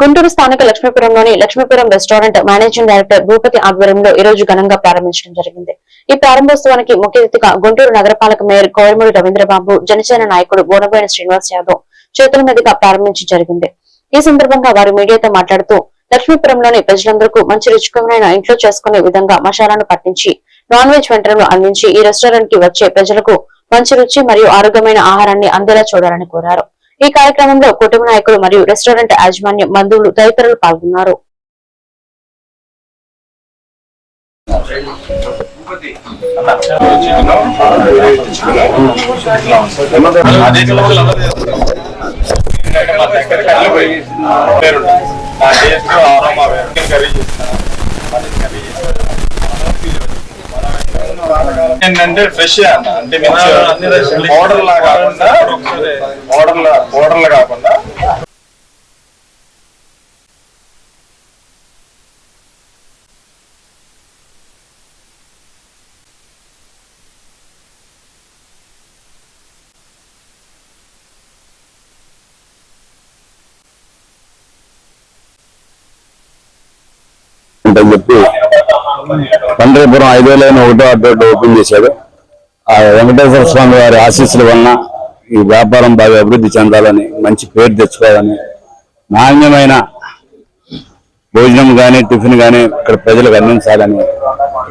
గుంటూరు స్థానిక లక్ష్మీపురంలోని Lakshmipuram restaurant managing director Bhupathi ఆధ్వర్యంలో ఈ రోజు ఘనంగా ప్రారంభించడం జరిగింది. ఈ ప్రారంభోత్సవానికి ముఖ్య అతిథిగా గుంటూరు నగరపాలక మేయర్ కోయమూడి రవీంద్రబాబు జనసేన నాయకుడు బోనబోయిన శ్రీనివాస్ యాదవ్ చేతుల మీదుగా ప్రారంభించి జరిగింది. ఈ సందర్భంగా వారు మీడియాతో మాట్లాడుతూ లక్ష్మీపురంలోని ప్రజలందరికీ మంచి రుచికరమైన ఇంట్లో చేసుకునే విధంగా మసాలాను పట్టించి నాన్ వెజ్ వంటలను అందించి ఈ రెస్టారెంట్కి వచ్చే ప్రజలకు మంచి రుచి మరియు ఆరోగ్యమైన ఆహారాన్ని అందేలా చూడాలని కోరారు. ఈ కార్యక్రమంలో కుటుంబ నాయకులు మరియు రెస్టారెంట్ యాజమాన్యం బంధువులు తదితరులు పాల్గొన్నారు. అదే పేరు నా టేస్ట్ ఆరోమా వేరు కర్రీ చేస్తాను కర్రీ ఏంటంటే ఫ్రెష్ అన్న అంటే పౌడర్ లా కాకుండా పౌడర్ లా పౌడర్ లా కాకుండా అని చెప్పి పండ్రీపురం ఐదు వేలైన ఒకటో అడ్డోట్ ఓపెన్ చేశాడు ఆ వెంకటేశ్వర స్వామి వారి ఆశీస్సుల వలన ఈ వ్యాపారం బాగా అభివృద్ధి చెందాలని మంచి పేరు తెచ్చుకోవాలని నాణ్యమైన భోజనం కానీ టిఫిన్ కానీ ఇక్కడ ప్రజలకు అందించాలని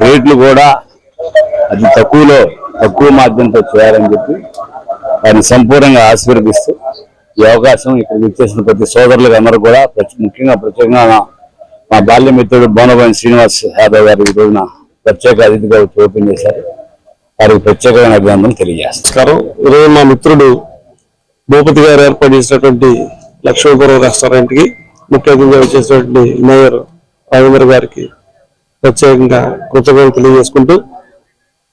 రేట్లు కూడా అతి తక్కువలో తక్కువ మాధ్యంతో చేయాలని చెప్పి వారిని సంపూర్ణంగా ఆశీర్వదిస్తూ ఈ అవకాశం ఇక్కడ ఇచ్చేసిన ప్రతి సోదరులకు అందరూ కూడా ప్రతి ముఖ్యంగా ప్రత్యేకంగా మా బాల్య మిత్రుడు శ్రీనివాస్ యాదవ్ గారు ఈ రోజున ప్రత్యేక అతిథిగా ఓపెన్ చేశారు. వారికి ప్రత్యేకమైన అభినందన తెలియజేస్తారు ఈరోజు మా మిత్రుడు భూపతి గారు ఏర్పాటు చేసినటువంటి లక్ష్మీపురం రెస్టారెంట్కి ముఖ్య అతిథిగా వచ్చేసినటువంటి మేయర్ రవీంద్ర గారికి ప్రత్యేకంగా కృతజ్ఞతలు తెలియజేసుకుంటూ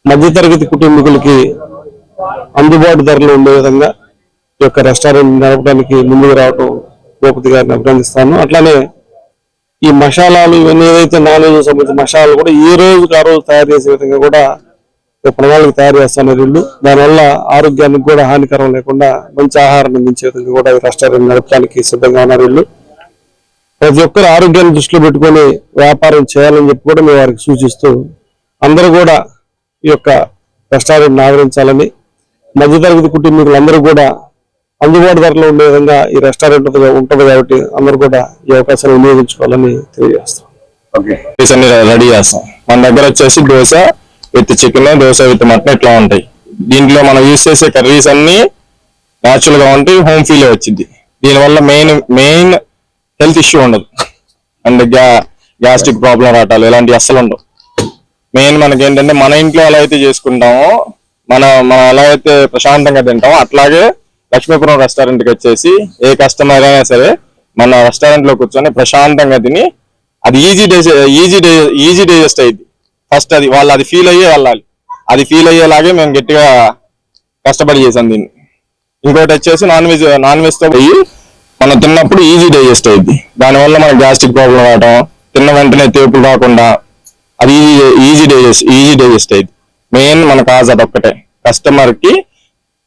మధ్యతరగతి కుటుంబీకులకి అందుబాటు ధరలు ఉండే విధంగా ఈ యొక్క రెస్టారెంట్ నడపడానికి ముందుకు రావడం భూపతి గారిని అభినందిస్తాను. అట్లానే ఈ మసాలాలు ఇవన్నీ ఏదైతే నాన్ వెజ్ సంబంధించిన మసాలాలు కూడా ఈ రోజుకి ఆ రోజు తయారు చేసే విధంగా కూడా ప్రణాళిక తయారు చేస్తున్నారు వీళ్ళు. దానివల్ల ఆరోగ్యానికి కూడా హానికరం లేకుండా మంచి ఆహారం అందించే విధంగా కూడా ఈ రెస్టారెంట్ నడపడానికి సిద్ధంగా ఉన్నారు వీళ్ళు. ప్రతి ఒక్కరు ఆరోగ్యాన్ని దృష్టిలో పెట్టుకొని వ్యాపారం చేయాలని చెప్పి కూడా మేము వారికి సూచిస్తూ అందరూ కూడా ఈ యొక్క రెస్టారెంట్ ఆదరించాలని మధ్యతరగతి కుటుంబీకులందరూ కూడా అందుబాటు ధరలో ఉండే విధంగా ఈ రెస్టారెంట్ ఉంటుంది కాబట్టి అందరూ కూడా ఈ అవకాశాన్ని వినియోగించుకోవాలని తెలియజేస్తాం ఓకే. అన్ని రెడీ చేస్తాం. మన దగ్గర వచ్చేసి dosa with chicken dosa with mutton ఇట్లా ఉంటాయి. దీంట్లో మనం యూజ్ చేసే కర్రీస్ అన్ని న్యాచురల్గా ఉంటాయి హోమ్ ఫీల్ వచ్చింది. దీనివల్ల మెయిన్ మెయిన్ హెల్త్ ఇష్యూ ఉండదు. అండ్ గ్యా గ్యాస్ట్రిక్ ప్రాబ్లం రావటాలు ఇలాంటివి అస్సలు ఉండవు. మెయిన్ మనకి ఏంటంటే మన ఇంట్లో ఎలా అయితే చేసుకుంటామో మన మనం ఎలా అయితే ప్రశాంతంగా తింటామో అట్లాగే లక్ష్మీపురం రెస్టారెంట్కి వచ్చేసి ఏ కస్టమర్ అయినా సరే మన రెస్టారెంట్లో కూర్చొని ప్రశాంతంగా తిని అది ఈజీ డేస్ ఈజీ ఈజీ డైజెస్ట్ అయింది ఫస్ట్ అది వాళ్ళు అది ఫీల్ అయ్యే వెళ్ళాలి. అది ఫీల్ అయ్యేలాగే మేము గట్టిగా కష్టపడి చేసాం దీన్ని. ఇంకోటి వచ్చేసి నాన్ వెజ్ నాన్ వెజ్తో పోయి మనం తిన్నప్పుడు ఈజీ డైజెస్ట్ అయింది దానివల్ల మనకి గ్యాస్ట్రిక్ ప్రాబ్లం రావడం తిన్న వెంటనే తేపులు రాకుండా అది ఈజీ డైజెస్ట్ ఈజీ డైజెస్ట్ అయింది మెయిన్ మన కాజ్ అదొక్కటే. కస్టమర్కి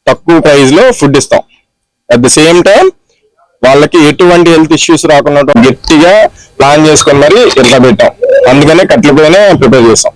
తక్కువ ప్రైస్లో ఫుడ్ ఇస్తాం. అట్ ద సేమ్ టైం వాళ్ళకి ఎటువంటి హెల్త్ ఇష్యూస్ రాకుండా గట్టిగా ప్లాన్ చేసుకొని మరి ఇట్లా పెట్టాం. అందుకనే కట్ల పైన ప్రిపేర్ చేస్తాం.